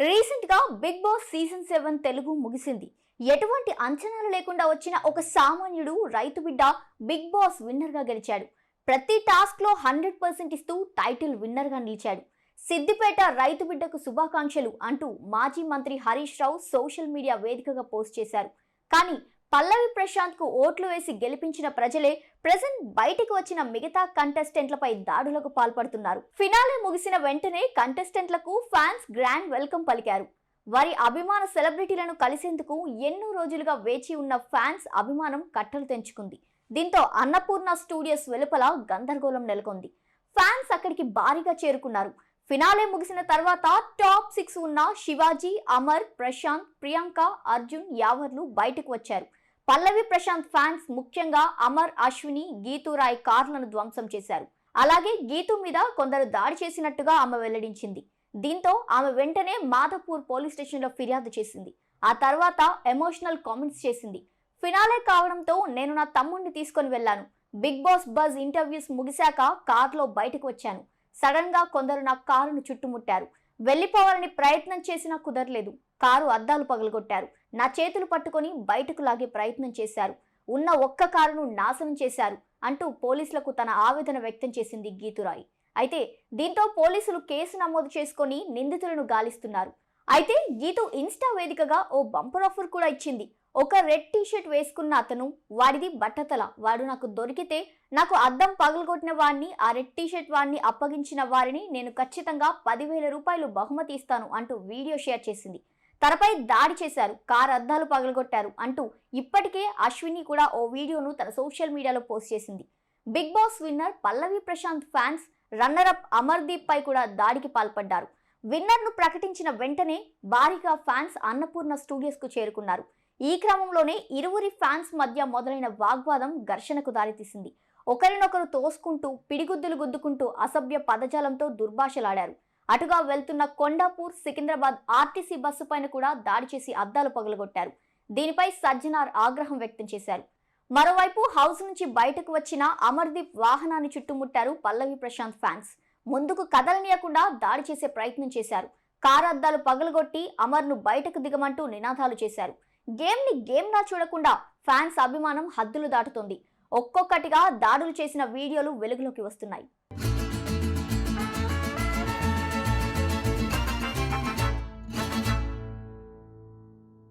రీసెంట్గా big boss season seven Telugu ముగిసింది. ఎటువంటి అంచనాలు లేకుండా వచ్చిన ఒక సామాన్యుడు రైతు బిడ్డ బిగ్ బాస్ విన్నర్గా గెలిచాడు. ప్రతి టాస్క్లో హండ్రెడ్ పర్సెంట్ ఇస్తూ టైటిల్ విన్నర్గా నిలిచాడు. సిద్దిపేట రైతు బిడ్డకు శుభాకాంక్షలు అంటూ మాజీ మంత్రి హరీష్ రావు సోషల్ మీడియా వేదికగా పోస్ట్ చేశారు. కానీ పల్లవి ప్రశాంత్కు ఓట్లు వేసి గెలిపించిన ప్రజలే ప్రెసెంట్ బయటికి వచ్చిన మిగతా కంటెస్టెంట్లపై దాడులకు పాల్పడుతున్నారు. ఫినాలే ముగిసిన వెంటనే కంటెస్టెంట్లకు ఫ్యాన్స్ గ్రాండ్ వెల్కమ్ పలికారు. వారి అభిమాన సెలబ్రిటీలను కలిసేందుకు ఎన్నో రోజులుగా వేచి ఉన్న ఫ్యాన్స్ అభిమానం కట్టలు తెంచుకుంది. దీంతో అన్నపూర్ణ స్టూడియోస్ వెలుపల గందరగోళం నెలకొంది. ఫ్యాన్స్ అక్కడికి భారీగా చేరుకున్నారు. ఫినాలే ముగిసిన తర్వాత టాప్ సిక్స్ ఉన్న శివాజీ అమర్ ప్రశాంత్ ప్రియాంక అర్జున్ యావర్లు బయటకు వచ్చారు. పల్లవి ప్రశాంత్ ఫ్యాన్స్ ముఖ్యంగా అమర్ అశ్విని గీతురాయ్ కార్లను ధ్వంసం చేశారు. అలాగే గీతు మీద కొందరు దాడి చేసినట్టుగా ఆమె వెల్లడించింది. దీంతో ఆమె వెంటనే మాధవపూర్ పోలీస్ స్టేషన్లో ఫిర్యాదు చేసింది. ఆ తర్వాత ఎమోషనల్ కామెంట్స్ చేసింది. ఫినాలే కావడంతో నేను నా తమ్ముడిని తీసుకొని వెళ్ళాను. బిగ్ బాస్ బజ్ ఇంటర్వ్యూస్ ముగిశాక కార్లో బయటకు వచ్చాను. సడన్గా కొందరు నా కారును చుట్టుముట్టారు. వెళ్ళిపోవాలని ప్రయత్నం చేసినా కుదరలేదు. కారు అద్దాలు పగలగొట్టారు. నా చేతులు పట్టుకొని బయటకు లాగే ప్రయత్నం చేశారు. ఉన్న ఒక్క కారును నాశనం చేశారు అంటూ పోలీసులకు తన ఆవేదన వ్యక్తం చేసింది గీతురాయి. అయితే దీంతో పోలీసులు కేసు నమోదు చేసుకొని నిందితులను గాలిస్తున్నారు. అయితే గీతు ఇన్స్టా వేదికగా ఓ బంపర్ ఆఫర్ కూడా ఇచ్చింది. ఒక రెడ్ టీ షర్ట్ వేసుకున్న అతను వాడిది బట్టతల. వాడు నాకు దొరికితే నాకు అద్దం పగలగొట్టిన వాడిని ఆ రెడ్ టీషర్ట్ వాడిని అప్పగించిన వారిని నేను ఖచ్చితంగా పదివేల రూపాయలు బహుమతి ఇస్తాను అంటూ వీడియో షేర్ చేసింది. తనపై దాడి చేశారు కారు అద్దాలు పగలగొట్టారు అంటూ ఇప్పటికే అశ్విని కూడా ఓ వీడియోను తన సోషల్ మీడియాలో పోస్ట్ చేసింది. Big boss winner Pallavi Prashanth fans runner up Amardeep పై కూడా దాడికి పాల్పడ్డారు. విన్నర్ను ప్రకటించిన వెంటనే భారీగా ఫ్యాన్స్ అన్నపూర్ణ స్టూడియోస్కు చేరుకున్నారు. ఈ క్రమంలోనే ఇరువురి ఫ్యాన్స్ మధ్య మొదలైన వాగ్వాదం ఘర్షణకు దారితీసింది. ఒకరినొకరు తోసుకుంటూ పిడిగుద్దులు గుద్దుకుంటూ అసభ్య పదజాలంతో దుర్భాషలాడారు. అటుగా వెళ్తున్న కొండాపూర్ సికింద్రాబాద్ ఆర్టీసీ బస్సు పైన కూడా దాడి చేసి అద్దాలు పగలగొట్టారు. దీనిపై సజ్జనార్ ఆగ్రహం వ్యక్తం చేశారు. మరోవైపు హౌస్ నుంచి బయటకు వచ్చిన అమర్దీప్ వాహనాన్ని చుట్టుముట్టారు పల్లవి ప్రశాంత్ ఫ్యాన్స్. ముందుకు కదలనీయకుండా దాడి చేసే ప్రయత్నం చేశారు. కారు అద్దాలు పగలగొట్టి అమర్ను బయటకు దిగమంటూ నినాదాలు చేశారు. గేమ్ని గేమ్లా చూడకుండా ఫ్యాన్స్ అభిమానం హద్దులు దాటుతోంది. ఒక్కొక్కటిగా దాడులు చేసిన వీడియోలు వెలుగులోకి వస్తున్నాయి.